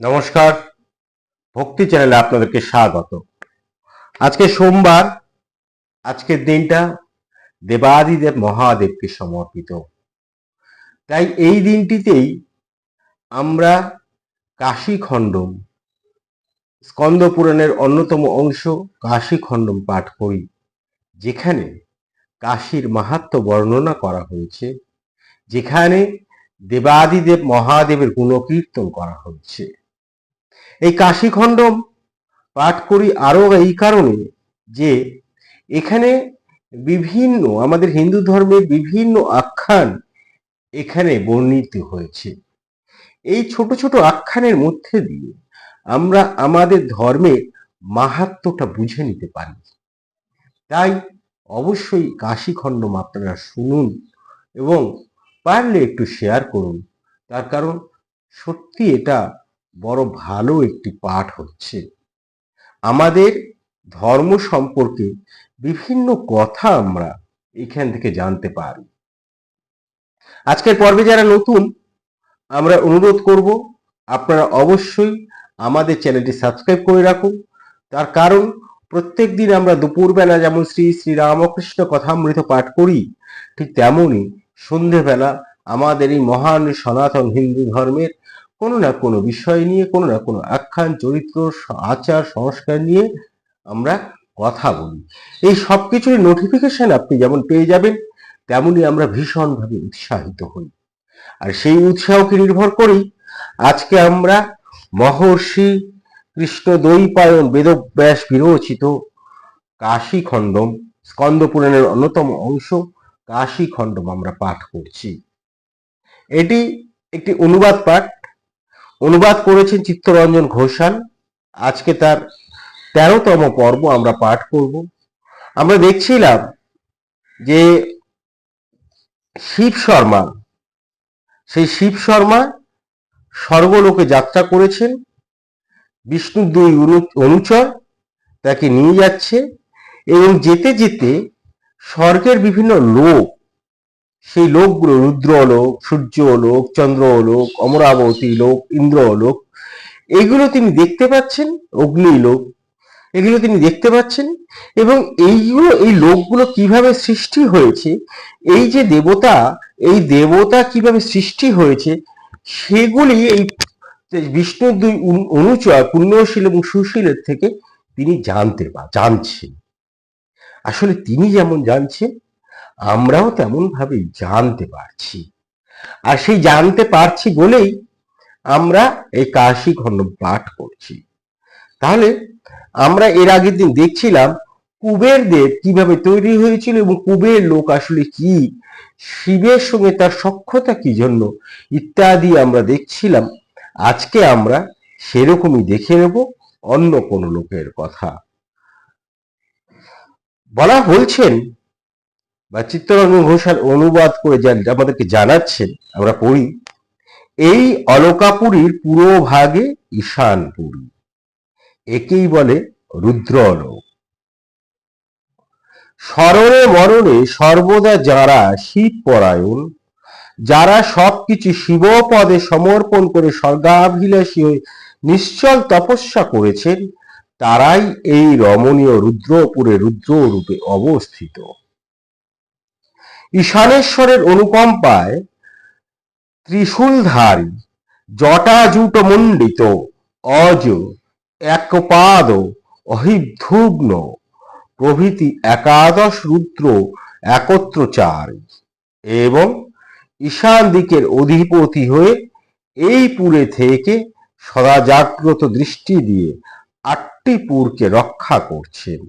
নমস্কার। ভক্তি চ্যানেলে আপনাদেরকে স্বাগত। আজকে সোমবার, আজকের দিনটা দেবাদিদেব মহাদেবকে সমর্পিত। তাই এই দিনটিতেই আমরা কাশী খণ্ডম স্কন্দ পুরাণের অন্যতম অংশ কাশী খণ্ডম পাঠ করি, যেখানে কাশীর মাহাত্ম বর্ণনা করা হয়েছে, যেখানে দেবাদিদেব মহাদেবের গুণকীর্তন করা হয়েছে এই কাশীখণ্ডম পাঠ করি আরও এই কারণে যে এখানে বিভিন্ন, আমাদের হিন্দু ধর্মের বিভিন্ন আখ্যান এখানে বর্ণিত হয়েছে। এই ছোট ছোট আখ্যানের মধ্যে দিয়ে আমরা আমাদের ধর্মের মাহাত্ম্যটা বুঝে নিতে পারি। তাই অবশ্যই কাশীখণ্ডম আপনারা শুনুন এবং পারলে একটু শেয়ার করুন। তার কারণ সত্যি এটা বড় ভালো একটি পাঠ হচ্ছে। আমাদের ধর্ম সম্পর্কে বিভিন্ন কথা আমরা এখান থেকে জানতে পারি। আজকের পর্বে যারা নতুন, আমরা অনুরোধ করব, আপনারা অবশ্যই আমাদের চ্যানেলটি সাবস্ক্রাইব করে রাখুন। তার কারণ, প্রত্যেক দিন আমরা দুপুরবেলা যেমন শ্রী শ্রী রামকৃষ্ণ কথামৃত পাঠ করি, ঠিক তেমনই সন্ধেবেলা আমাদের এই মহান সনাতন হিন্দু ধর্মের কোনো না কোনো বিষয় নিয়ে, কোনো না কোনো আখ্যান, চরিত্র আচার, সংস্কার নিয়ে আমরা কথা বলি। এই সব কিছুর নোটিফিকেশন আপনি যেমন পেয়ে যাবেন তেমনি আমরা ভীষণভাবে উৎসাহিত হই। আর সেই উৎসাহকে নির্ভর করেই আজকে আমরা মহর্ষি কৃষ্ণ দৈপায়ন বেদব্যাস বিরচিত কাশী খণ্ডম স্কন্দ পুরাণের অন্যতম অংশ, কাশী খণ্ডম আমরা পাঠ করছি। এটি একটি অনুবাদ পাঠ অনুবাদ করেছেন চিত্তরঞ্জন ঘোষাল। আজকে তার তেরোতম পর্ব আমরা পাঠ করব। আমরা দেখছিলাম যে শিব শর্মা, সেই শিব শর্মা স্বর্গলোকে যাত্রা করেছেন। বিষ্ণুর দুই অনু- অনুচর তাকে নিয়ে যাচ্ছে এবং যেতে যেতে স্বর্গের বিভিন্ন লোক সেই লোকগুলো রুদ্র লোক সূর্য লোক চন্দ্র লোক অমরাবতী লোক ইন্দ্র লোক এগুলো তিনি দেখতে পাচ্ছেন অগ্নি লোক এগুলো তিনি দেখতে পাচ্ছেন এবং এইগুলো, এই লোকগুলো কীভাবে সৃষ্টি হয়েছে, এই যে দেবতা, এই দেবতা কীভাবে সৃষ্টি হয়েছে, সেগুলি এই বিষ্ণুর দুই অনু- অনুচর পুণ্যশীল এবং সুশীলের থেকে তিনি জানতে পা, জানছেন। আসলে তিনি যেমন জানছেন আমরাও তেমন ভাবে জানতে পারছি। আর সেই জানতে পারছি বলেই আমরা এই কাশি খণ্ড পাঠ করছি। তাহলে আমরা এর আগের দিন দেখছিলাম কুবের দেব কীভাবে তৈরি হয়েছিল এবং কুবের লোক আসলে কি, শিবের সঙ্গে তার সক্ষতা কি জন্য ইত্যাদি আমরা দেখছিলাম। আজকে আমরা সেরকমই দেখে নেব, অন্য কোন লোকের কথা। বলা বলছেন বা চিত্তরঞ্জন ঘোষাল অনুবাদ করে আমাদেরকে জানাচ্ছেন, আমরা পড়ি, এই অলকাপুরীর পুরো ভাগে ঈশানপুরী। একেই বলে রুদ্রলোক। স্মরণে মরণে সর্বদা যারা শিব পরায়ণ যারা সবকিছু শিবপদে সমর্পণ করে স্বর্গাভিলাষী হয়ে নিশ্চল তপস্যা করেছেন, তারাই এই রমণীয় রুদ্রপুরে রুদ্র রূপে অবস্থিত। ঈশানেশ্বরের অনুকম্পায় ত্রিশূলধারী জটাজুট মণ্ডিত অজ, একপাদ অহিধুগ্ন প্রভৃতি একাদশ রুদ্র একত্রচার এবং ঈশান দিকের অধিপতি হয়ে এই পুরে থেকে সদা জাগ্রত দৃষ্টি দিয়ে আটটি পুরকে রক্ষা করছেন।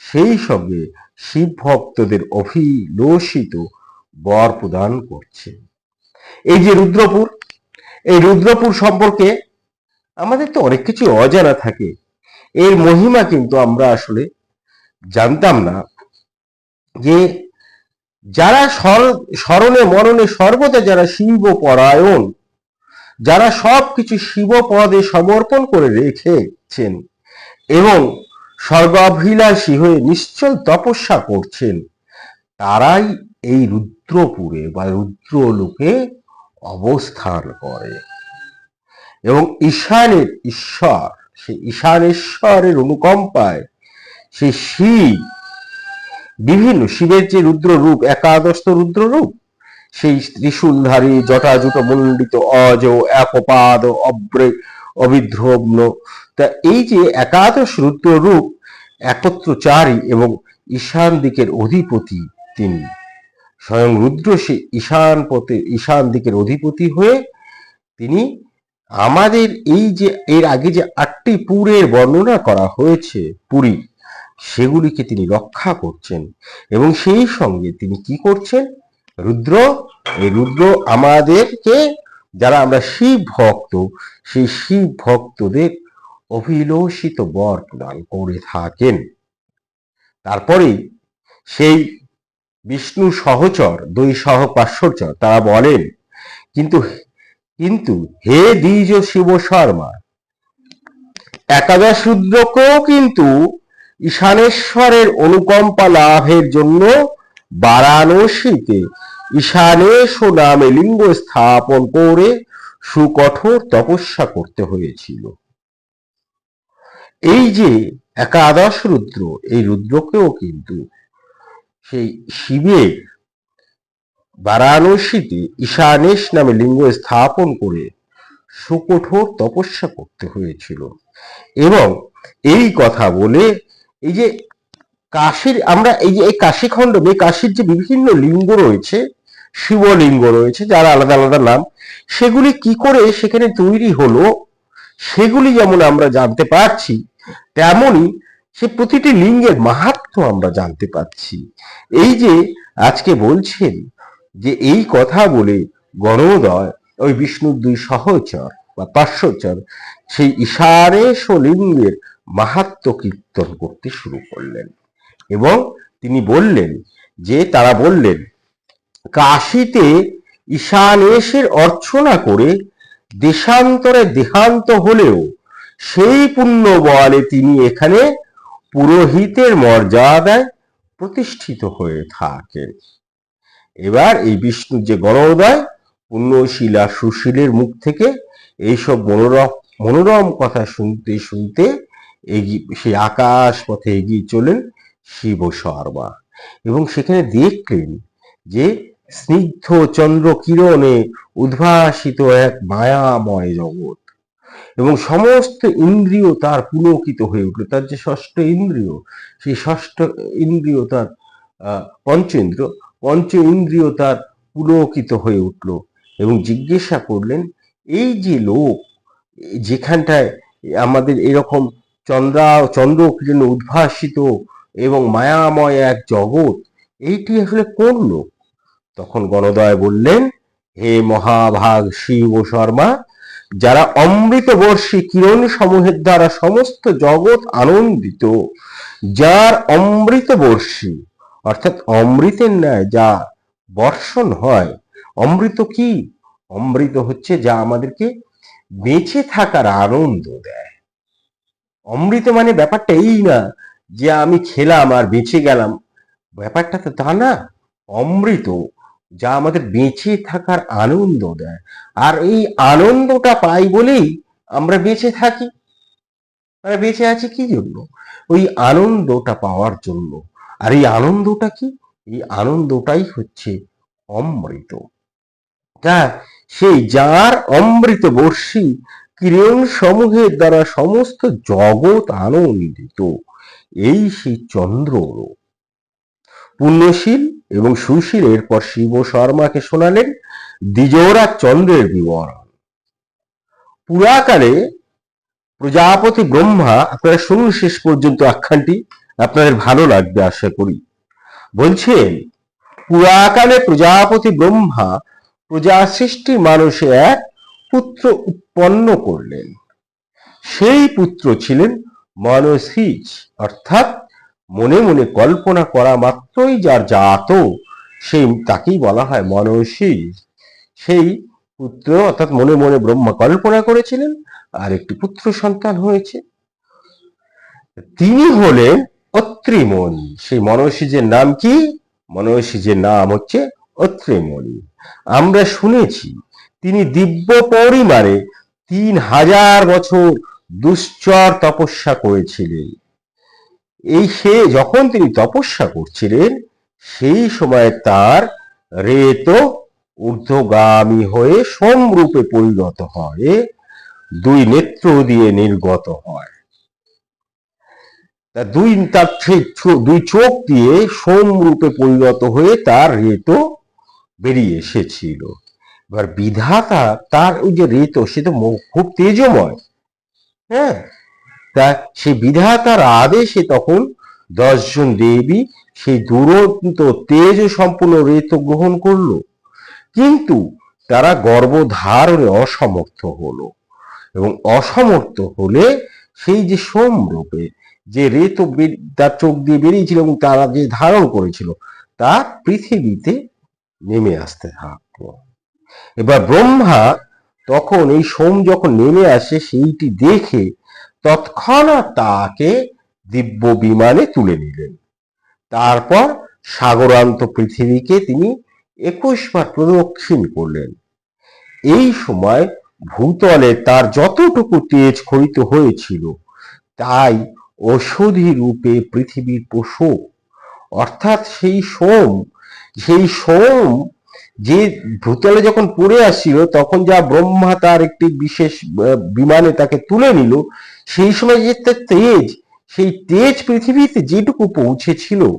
সেই সঙ্গে শিব ভক্তদের অভিলষিত বর প্রদান করছেন এই যে রুদ্রপুর, এই রুদ্রপুর সম্পর্কে আমাদের তো অনেক কিছু অজানা থাকে। এর মহিমা কিন্তু আমরা আসলে জানতাম না যে যারা স্মরণে মরণে সর্বদা যারা শিব পরায়ণ যারা সবকিছু শিব পদে সমর্পণ করে রেখেছেন এবং স্বর্গাভিলাষী হয়ে নিশ্চল তপস্যা করছেন। তারাই এই রুদ্রপুরে বা রুদ্রলোকে অবস্থান করে। এবং ঈশানের ঈশ্বর সেই ঈশানেশ্বরের অনুকম্পায় সেই শিব, বিভিন্ন শিবের যে রুদ্র রূপ একাদশ রুদ্র রূপ সেই ত্রিশূলধারী জটাজুট মণ্ডিত অজ একপাদ, অব্রে অবিধ্রম্ন তা এই যে একাদশ রুদ্র রূপ একত্রচারী এবং ঈশান দিকের অধিপতি তিনি, স্বয়ং রুদ্র সে ঈশান পথে, ঈশান দিকের অধিপতি হয়ে তিনি আমাদের এই যে, এর আগে যে আটটি পুরের বর্ণনা করা হয়েছে, পুরী, সেগুলিকে তিনি রক্ষা করছেন এবং সেই সঙ্গে তিনি কি করছেন? রুদ্র, এই রুদ্র আমাদেরকে, যারা আমরা শিব ভক্ত সেই শিব ভক্তদের অভিলষিত বর প্রদান করে থাকেন। তারপরে সেই বিষ্ণু সহচর, দুই সহ পার্শ্বচর, তারা বলেন, কিন্তু কিন্তু হে দ্বিজ শিব শর্মা, একাদশ রুদ্রকেও কিন্তু ঈশানেশ্বরের অনুকম্পা লাভের জন্য বারাণসীতে ঈশানেশ নামে লিঙ্গ স্থাপন করে সুকঠোর তপস্যা করতে হয়েছিল। এই যে একাদশ রুদ্র, এই রুদ্রকেও কিন্তু সেই শিবের বারাণসীতে ঈশানেশ নামে লিঙ্গ স্থাপন করে সুকঠোর তপস্যা করতে হয়েছিল। এবং এই কথা বলে এই যে কাশীর, আমরা এই যে এই কাশীখণ্ডমে কাশীর যে বিভিন্ন লিঙ্গ রয়েছে, শিবলিঙ্গ রয়েছে, যার আলাদা আলাদা নাম, সেগুলি কি করে সেখানে তৈরি হলো, সেগুলি যেমন আমরা জানতে পারছি তেমনই সে প্রতিটি লিঙ্গের মাহাত্ম আমরা জানতে পারছি। এই যে আজকে বলছেন যে এই কথা বলে গণোদয়, ওই বিষ্ণুর দুই সহচর বা পার্শ্বচর, সেই ঈশানেশ লিঙ্গের মাহাত্ম কীর্তন করতে শুরু করলেন। এবং তিনি বললেন যে, তারা বললেন, কাশিতে ঈশানেশের অর্চনা করে দেশান্তরে দেহান্ত হলেও সেই পুণ্য বলে তিনি এখানে পুরোহিতের মর্যাদায় প্রতিষ্ঠিত হয়ে থাকেন। এবার এই বিষ্ণুর যে গণোদয়, পুণ্যশীলা সুশীলের মুখ থেকে এইসব মনোরম মনোরম কথা শুনতে শুনতে এগিয়ে সেই আকাশ পথে এগিয়ে চলেন শিব শর্মা এবং সেখানে দেখলেন যে স্নিগ্ধ চন্দ্র কিরণে উদ্ভাসিত এক মায়াময় জগৎ। এবং সমস্ত ইন্দ্রিয় তার পুলকিত হয়ে উঠল। তার যে ষষ্ঠ ইন্দ্রিয়, সেই ষষ্ঠ ইন্দ্রিয় তার পঞ্চ ইন্দ্রিয় পঞ্চ ইন্দ্রিয় তার পুলকিত হয়ে উঠল এবং জিজ্ঞাসা করলেন, এই যে লোক, যেখানটায় আমাদের এরকম চন্দ্রা চন্দ্র কিরণ উদ্ভাসিত এবং মায়াময় এক জগৎ, এইটি আসলে কোন লোক? তখন গণদয় বললেন, হে মহাভাগ শিব শর্মা যারা অমৃত বর্ষী কিরণ সমূহের দ্বারা সমস্ত জগৎ আনন্দিত, যার অমৃত বর্ষী অর্থাৎ অমৃতের ন্যায় যা বর্ষণ হয়, অমৃত কি? অমৃত হচ্ছে যা আমাদেরকে বেঁচে থাকার আনন্দ দেয়। অমৃত মানে ব্যাপারটা এই না যে আমি খেলাম আর বেঁচে গেলাম। ব্যাপারটা তো তা না, অমৃত। যা আমাদের বেঁচে থাকার আনন্দ দেয়। আর এই আনন্দটা পাই বলেই আমরা বেঁচে থাকি। আমরা বেঁচে আছি কি জন্য? ওই আনন্দটা পাওয়ার জন্য। আর এই আনন্দটা কি? এই আনন্দটাই হচ্ছে অমৃত। তা সেই যার অমৃত বর্ষী কিরণ সমূহের দ্বারা সমস্ত জগৎ আনন্দিত, এই সেই চন্দ্র। পুণ্যশীল এবং সুশীল এরপর শিব শর্মাকে শোনালেন দ্বিজোরা চন্দ্রের বিবরণ। পুরাকালে প্রজাপতি ব্রহ্মা আপনারা শুনুন শেষ পর্যন্ত আখ্যানটি, আপনাদের ভালো লাগবে আশা করি। বলছেন, পুরাকালে প্রজাপতি ব্রহ্মা প্রজা সৃষ্টি মানুষে এক পুত্র উৎপন্ন করলেন। সেই পুত্র ছিলেন মনসিজ, অর্থাৎ মনে মনে কল্পনা করা মাত্রই যার জাত সেই তাকেই বলা হয় মনসী সেই পুত্র অর্থাৎ মনে মনে ব্রহ্মা কল্পনা করেছিলেন, আর একটি পুত্র সন্তান হয়েছে। তিনি হলেন অত্রিমণি সেই মনসিজের নাম কি? মনসিজের নাম হচ্ছে অত্রিমণি আমরা শুনেছি, তিনি দিব্য পরিমাণে তিন হাজার বছর দুশ্চর তপস্যা করেছিলেন। এই সে যখন তিনি তপস্যা করছিলেন, সেই সময় তার রেত ঊর্ধ্বগামী হয়ে সোমরূপে পরিণত হয়, দুই নেত্র দিয়ে নির্গত হয়। তা দুই, তার দুই চোখ দিয়ে সোমরূপে পরিণত হয়ে তার রেত বেরিয়ে এসেছিল। এবার বিধাতা, তার ওই যে রেত, সে তো খুব তেজময়। হ্যাঁ? তা সেই বিধাতার আদেশে তখন দশজন দেবী সেই দুরন্ত তেজ সম্পূর্ণ রেত গ্রহণ করল। কিন্তু তারা গর্ভধারণে অসমর্থ হলো এবং অসমর্থ হলে সেই যে সোমরূপে যে রেত তার চোখ দিয়ে বেরিয়েছিল এবং তারা যে ধারণ করেছিল, তা পৃথিবীতে নেমে আসতে থাকল। এবার ব্রহ্মা তখন এই সোম যখন নেমে আসে, সেইটি দেখে তৎক্ষণাৎ তাকে দিব্য বিমানে তুলে নিলেন। তারপর সাগরান্ত পৃথিবীকে তিনি একুশ বার প্রদক্ষিণ করলেন। এই সময় ভূতলে তার যতটুকু তেজ খরিত হয়েছিল, তাই ঔষধি রূপে পৃথিবীর পশু, অর্থাৎ সেই সোম সেই সোম যে ভূতলে যখন পড়ে আসছিল তখন যা ব্রহ্মা তার একটি বিশেষ বিমানে তাকে তুলে নিল সেই সময় যে তার তেজ, সেই তেজ পৃথিবীতে যেটুকু পৌঁছেছিল,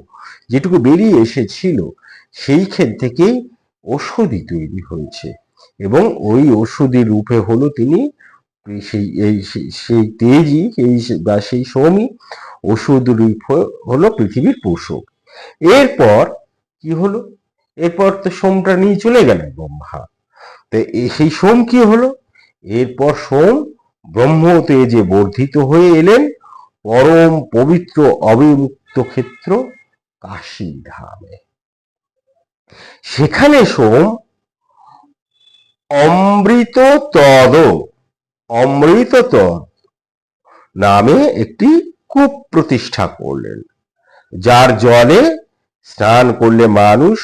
যেটুকু বেরিয়ে এসেছিল, সেইখান থেকেই ওষুধি তৈরি হয়েছে। এবং ওই ওষুধি রূপে হলো তিনি সেই, এই সেই- তেজই, এই বা সেই সোমই ওষুধ রূপ হলো পৃথিবীর পোষক। এরপর কি হলো? এরপর তো সোমটা নিয়ে চলে গেলেন ব্রহ্মা। তো সেই সোম কি হলো? এরপর সোম ব্রহ্ম তেজে বর্ধিত হয়ে এলেন, পরম পবিত্র অবিমুক্ত ক্ষেত্র কাশী ধামে সেখানে সোম, অমৃত তদ অমৃত তদ নামে একটি কূপ প্রতিষ্ঠা করলেন, যার জলে স্নান করলে মানুষ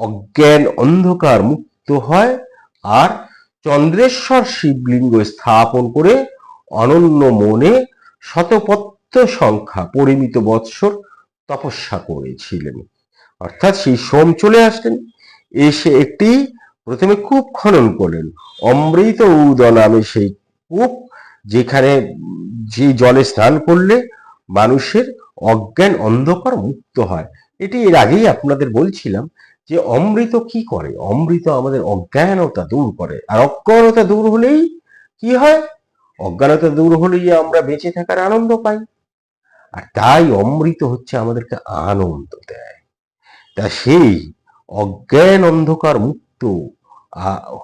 অজ্ঞান অন্ধকার মুক্ত হয় আর চন্দ্রেশ্বর শিবলিঙ্গ স্থাপন করে অনন্য মনে শতপত্র সংখ্যা পরিমিত বৎসর তপস্যা করেছিলেন। অর্থাৎ সেই সোম চলে আসলেন, এসে একটি প্রথমে কূপ খনন করলেন, অমৃত উদ নামে সেই কূপ যেখানে যে জলে স্নান করলে মানুষের অজ্ঞান অন্ধকার মুক্ত হয়। এটি এর আগেই আপনাদের বলছিলাম যে অমৃত কি করে? অমৃত আমাদের অজ্ঞানতা দূর করে। আর অজ্ঞানতা দূর হলেই কি হয়? অজ্ঞানতা দূর হলেই আমরা বেঁচে থাকার আনন্দ পাই। আর তাই অমৃত হচ্ছে আমাদেরকে আনন্দ দেয়। তা সেই অজ্ঞান অন্ধকার মুক্ত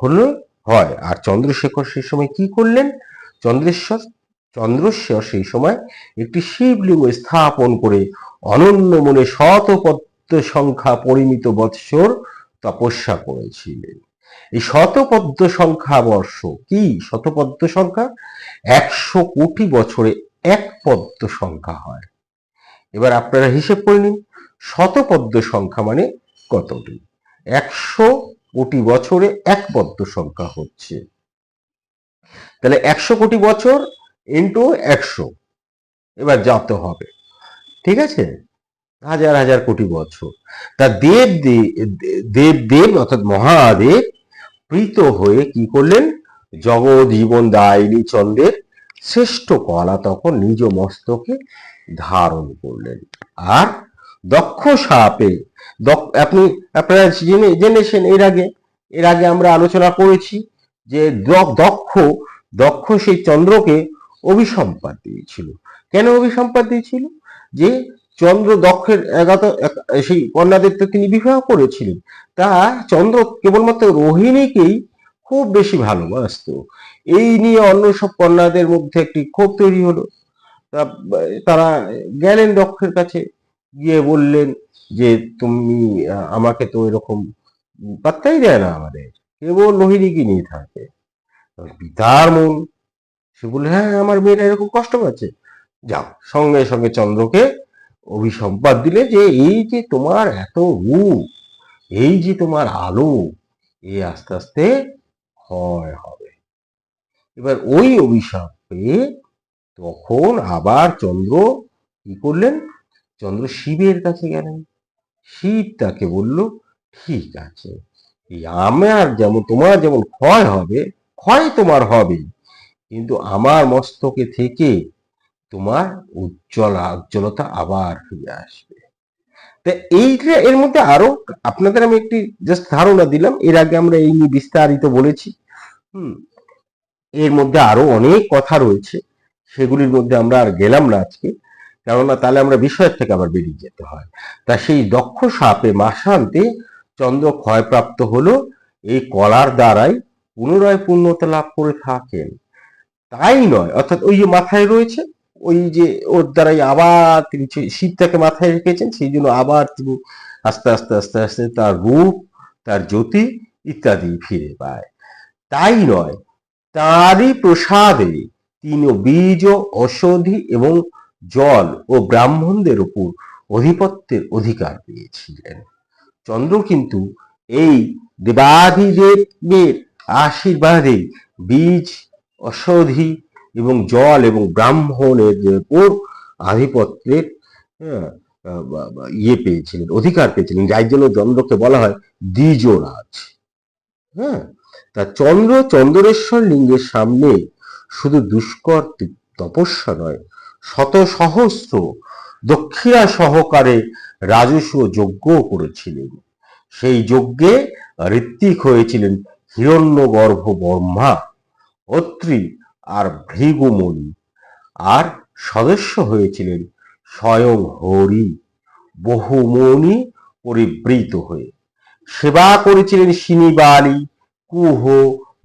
হলো হয়। আর চন্দ্রশেখর সেই সময় কি করলেন? চন্দ্রেশ্বর চন্দ্রেশ্বর সেই সময় একটি শিবলিঙ্গ স্থাপন করে অনন্য মনে শতপদ্ম সংখ্যা পরিমিত বৎসর তপস্যা করেছিলেন। এই শতপদ্ম সংখ্যা বর্ষ কি? শতপদ্ম সংখ্যা একশো কোটি বছরে এক পদ্ম সংখ্যা হয়। এবার আপনারা হিসেব করে নিন শতপদ্ম সংখ্যা মানে কতটি? একশো কোটি বছরে এক পদ্ম সংখ্যা হচ্ছে। তাহলে একশো কোটি বছর ইন্টু একশো। এবার যত হবে। ঠিক আছে? হাজার হাজার কোটি বছর। তা দেব দেব দেব অর্থাৎ মহাদেব প্রীত হয়ে কি করলেন? জগজীবন দায়িনী, চন্দ্রের শ্রেষ্ঠ কলা তখন নিজ মস্তকে ধারণ করলেন। আর দক্ষ সাপে আপনি, আপনারা জেনে, জেনেছেন এর আগে এর আগে আমরা আলোচনা করেছি যে দক্ষ দক্ষ সেই চন্দ্রকে অভিসম্পাদ দিয়েছিল। কেন অভিসম্পাদ দিয়েছিল? যে চন্দ্র দক্ষের এগাত সেই কন্যাদের তো তিনি বিবাহ করেছিলেন। তা চন্দ্র কেবলমাত্র রোহিণীকেই খুব বেশি ভালোবাসতো। এই নিয়ে অন্য সব কন্যাদের মধ্যে একটি ক্ষোভ তৈরি হলো। তারা গেলেন দক্ষের কাছে, গিয়ে বললেন যে, তুমি আমাকে তো এরকম পাত্তাই দেয় না আমাদের। কেবল রোহিণীকে নিয়ে থাকে। পিতার মন, সে বললে হ্যাঁ আমার মেয়েরা এরকম কষ্ট পাচ্ছে। যাও, সঙ্গে সঙ্গে চন্দ্রকে অভিসম্পাদ দিলে যে এই যে তোমার এত রূপ, এই যে তোমার আলো, এ আস্তে আস্তে ক্ষয় হবে। এবার ওই অভিশাপে তখন আবার চন্দ্র কি করলেন? চন্দ্র শিবের কাছে গেলেন। শিব তাকে বলল, ঠিক আছে, এই আমার যেমন, তোমার যেমন ক্ষয় হবে, ক্ষয় তোমার হবে। কিন্তু আমার মস্তকে থেকে তোমার উজ্জ্বল উজ্জ্বলতা আবার ফিরে আসবে। তা এইটা এর মধ্যে আরও আপনাদের আমি একটি জাস্ট ধারণা দিলাম, এর আগে আমরা এই নিয়ে বিস্তারিত বলেছি। হুম, এর মধ্যে আরও অনেক কথা রয়েছে, সেগুলির মধ্যে আমরা আর গেলাম না আজকে। কেননা তাহলে আমরা বিষয়ের থেকে আবার বেরিয়ে যেতে হয়। তা সেই দক্ষ সাপে মাসান্তে চন্দ্র ক্ষয়প্রাপ্ত হলো এই কলার দ্বারাই পুনরায় পূর্ণতা লাভ করে থাকেন। তাই নয়, অর্থাৎ ওই যে মাথায় রয়েছে ওই যে ওর দ্বারাই আবার তিনি শীতটাকে মাথায় রেখেছেন, সেই জন্য আবার তিনি আস্তে আস্তে আস্তে আস্তে তার রূপ, তার জ্যোতি ইত্যাদি ফিরে পায়। তাই নয়, তারই প্রসাদে তিনি বীজ, ঔষধি এবং জল ও ব্রাহ্মণদের উপর অধিপত্যের অধিকার পেয়েছিলেন। চন্দ্র কিন্তু এই দেবাদিদেবের আশীর্বাদে বীজ, ঔষধি এবং জল এবং ব্রাহ্মণের উপর আধিপত্যের হ্যাঁ, ইয়ে পেয়েছিলেন অধিকার পেয়েছিলেন যার জন্য চন্দ্রকে বলা হয় দ্বিজরাজ। হ্যাঁ তা চন্দ্র চন্দ্রেশ্বর লিঙ্গের সামনে শুধু দুষ্কর তপস্যা নয় শত সহস্র দক্ষিণা সহকারে রাজস্ব যজ্ঞ করেছিলেন। সেই যজ্ঞে ঋত্বিক হয়েছিলেন হিরণ্যগর্ভ ব্রহ্মা অত্রি আর ভৃগুমণি আর সদস্য হয়েছিলেন স্বয়ং হরি। বহুমণি পরিবৃত হয়ে সেবা করেছিলেন সিনিবালি কুহ,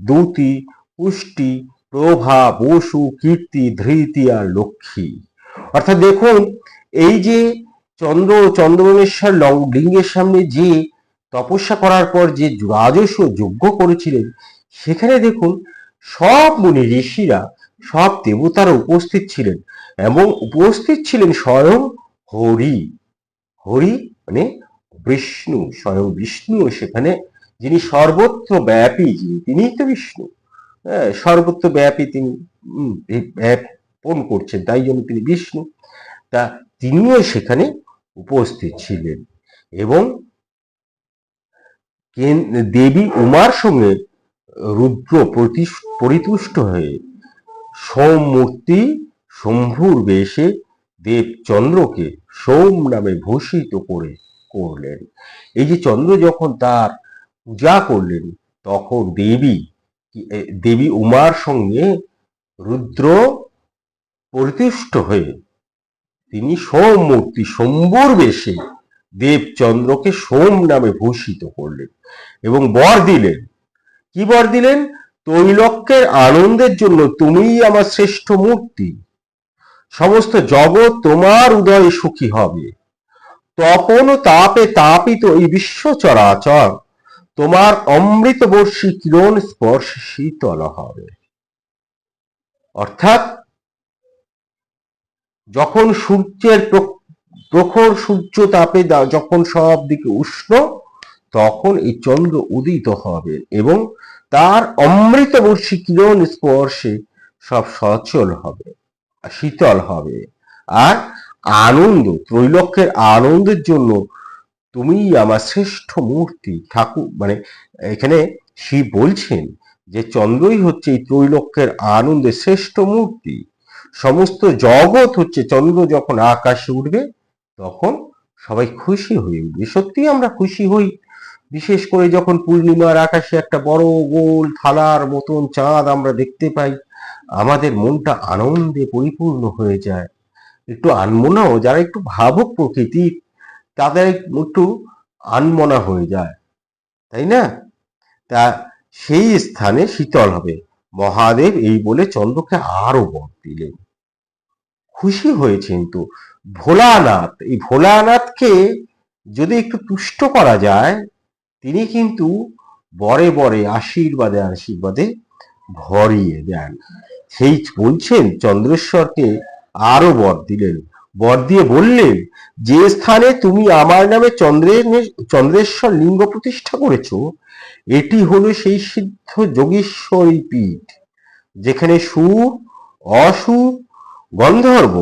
দূতি, পুষ্টি, প্রভা, বসু, কীর্তি, ধৃতি আর লক্ষ্মী। অর্থাৎ দেখুন, এই যে চন্দ্র চন্দ্রনেশ্বর লং- লিঙ্গের সামনে যে তপস্যা করার পর যে রাজস্ব যজ্ঞ করেছিলেন, সেখানে দেখুন সব মুনি ঋষিরা, সব দেবতারা উপস্থিত ছিলেন এবং উপস্থিত ছিলেন স্বয়ং হরি। হরি মানে বিষ্ণু, স্বয়ং বিষ্ণু সেখানে যিনি সর্বত্র ব্যাপী যিনি, তিনিই তো বিষ্ণু। হ্যাঁ সর্বত্র ব্যাপী তিনি ব্যাপন করছেন, তাই জন্য তিনি বিষ্ণু। তা তিনিও সেখানে উপস্থিত ছিলেন এবং দেবী উমার সঙ্গে রুদ্র পরিতুষ্ট হয়ে সোম মূর্তি শম্ভুর বেশে দেব চন্দ্রকে সোম নামে ভূষিত করে করলেন। এই যে চন্দ্র যখন তার পূজা করলেন, তখন দেবী দেবী উমার সঙ্গে রুদ্র পরিতুষ্ট হয়ে তিনি সোম মূর্তি শম্ভুর বেশে দেবচন্দ্রকে সোম নামে ভূষিত করলেন এবং বর দিলেন। কি বর দিলেন? তৈলক্যের আনন্দের জন্য তুমিই আমার শ্রেষ্ঠ মূর্তি। সমস্ত জগৎ তোমার উদয়ে সুখী হবে। তপন তাপে তাপিত এই বিশ্ব চরাচর। তোমার অমৃত বর্ষী কিরণ স্পর্শ শীতল হবে। অর্থাৎ যখন সূর্যের প্র- প্রখর সূর্য তাপে যখন সব দিকে উষ্ণ তখন এই চন্দ্র উদিত হবে এবং তার অমৃত বর্ষী কিরণ স্পর্শে সব সচল হবে, শীতল হবে। আর আনন্দ, ত্রৈলক্যের আনন্দের জন্য তুমি আমার শ্রেষ্ঠ মূর্তি ঠাকুর মানে এখানে শিব বলছেন যে চন্দ্রই হচ্ছে এই ত্রৈলক্যের আনন্দের শ্রেষ্ঠ মূর্তি। সমস্ত জগৎ হচ্ছে চন্দ্র যখন আকাশে উঠবে, তখন সবাই খুশি হয়ে উঠবে। সত্যি আমরা খুশি হই। বিশেষ করে যখন পূর্ণিমার আকাশে একটা বড় গোল থালার মতন চাঁদ আমরা দেখতে পাই, আমাদের মনটা আনন্দে পরিপূর্ণ হয়ে যায়। একটু আনমনাও, যারা একটু ভাবুক প্রকৃতির, তাদের একটু আনমনা হয়ে যায়। তাই না? তা সেই স্থানে শীতল হবে। মহাদেব এই বলে চন্দ্রকে আরও বর দিলেন। খুশি হয়েছেন তো। ভোলানাথ, এই ভোলানাথকে যদি একটু তুষ্ট করা যায় তিনি কিন্তু বরে বরে আশীর্বাদে আশীর্বাদে ভরিয়ে দেন। সেই বলছেন, চন্দ্রেশ্বরকে আরও বর দিলেন। বর দিয়ে বললেন, যে স্থানে তুমি আমার নামে চন্দ্রের চন্দ্রেশ্বর লিঙ্গ প্রতিষ্ঠা করেছ, এটি হলো সেই সিদ্ধ যোগেশ্বরী পীঠ, যেখানে সুর, অসুর, গন্ধর্ব,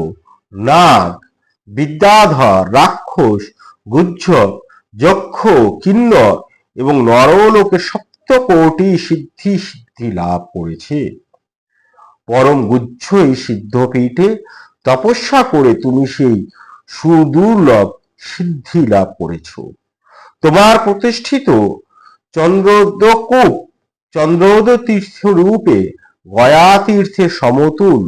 নাগ, বিদ্যাধর, রাক্ষস গুজ্জক যক্ষ, কিন্নর এবং নরলোকের সপ্তকোটি সিদ্ধি সিদ্ধি লাভ করেছে। পরম গুচ্ছ এই সিদ্ধপীঠে তপস্যা করে তুমি সেই সুদুর্লভ সিদ্ধি লাভ করেছ। তোমার প্রতিষ্ঠিত চন্দ্রোদকূপ চন্দ্রোদ তীর্থ রূপে গয়া তীর্থের সমতুল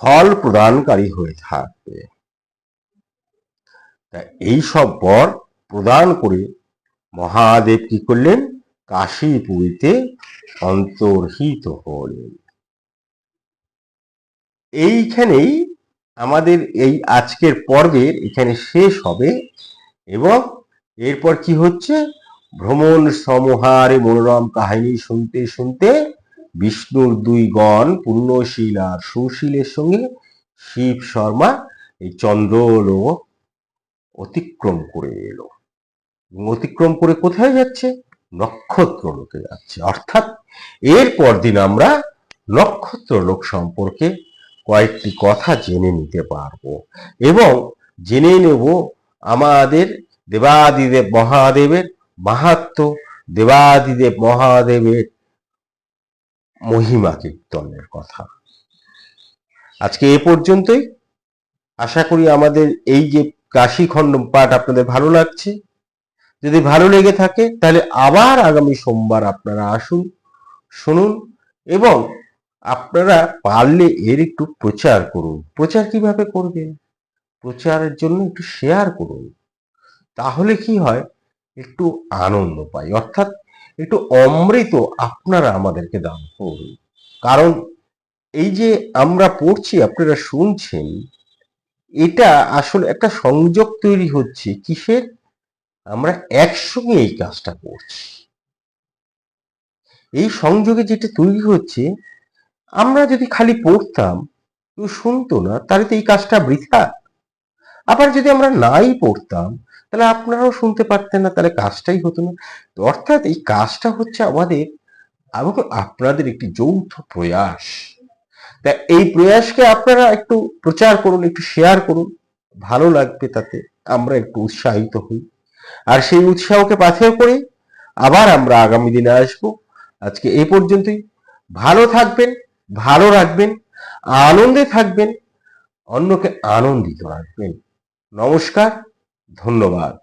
ফল প্রদানকারী হয়ে থাকবে। এই সব বর প্রদান করে মহাদেব কি করলেন? কাশীপুরীতে অন্তর্হিত হলেন। এইখানেই আমাদের এই আজকের পর্বের এখানে শেষ হবে এবং এরপর কি হচ্ছে? ভ্রমণ সমহারে মনোরম কাহিনী শুনতে শুনতে বিষ্ণুর দুই গণ পুণ্যশীল আর সুশীলের সঙ্গে শিব শর্মা এই চন্দ্রলোক অতিক্রম করে এলো। অতিক্রম করে কোথায় যাচ্ছে? নক্ষত্র লোকে যাচ্ছে। অর্থাৎ এর পরদিন আমরা নক্ষত্র লোক সম্পর্কে কয়েকটি কথা জেনে নিতে পারব এবং জেনে নেব আমাদের দেবাদিদেব মহাদেবের মাহাত্ম, দেবাদিদেব মহাদেবের মহিমা কীর্তনের কথা। আজকে এ পর্যন্তই। আশা করি আমাদের এই যে কাশীখণ্ড পাঠ আপনাদের ভালো লাগছে। যদি ভালো লেগে থাকে, তাহলে আবার আগামী সোমবার আপনারা আসুন, শুনুন এবং আপনারা পারলে এর একটু প্রচার করুন। প্রচার কীভাবে করবেন? প্রচারের জন্য একটু শেয়ার করুন। তাহলে কি হয়? একটু আনন্দ পাই। অর্থাৎ একটু অমৃত আপনারা আমাদেরকে দান করুন। কারণ এই যে আমরা পড়ছি, আপনারা শুনছেন, এটা আসলে একটা সংযোগ তৈরি হচ্ছে কিসের? আমরা একসঙ্গে এই কাজটা করছি। এই সংযোগে যেটা তৈরি হচ্ছে, আমরা যদি খালি পড়তাম, কেউ শুনতো না, তাহলে তো এই কাজটা বৃথা। আবার যদি আমরা নাই পড়তাম, তাহলে আপনারাও শুনতে পারতেন না, তাহলে কাজটাই হতো না। অর্থাৎ এই কাজটা হচ্ছে আমাদের এবং আপনাদের একটি যৌথ প্রয়াস। তা এই প্রয়াসকে আপনারা একটু প্রচার করুন, একটু শেয়ার করুন। ভালো লাগবে তাতে, আমরা একটু উৎসাহিত হই। আর সেই উৎসাহকে পাথেয় করে আবার আমরা আগামী দিনে আসব। আজকে এই পর্যন্তই। ভালো থাকবেন, ভালো রাখবেন, আনন্দে থাকবেন, অন্যকে আনন্দিত রাখবেন। নমস্কার, ধন্যবাদ।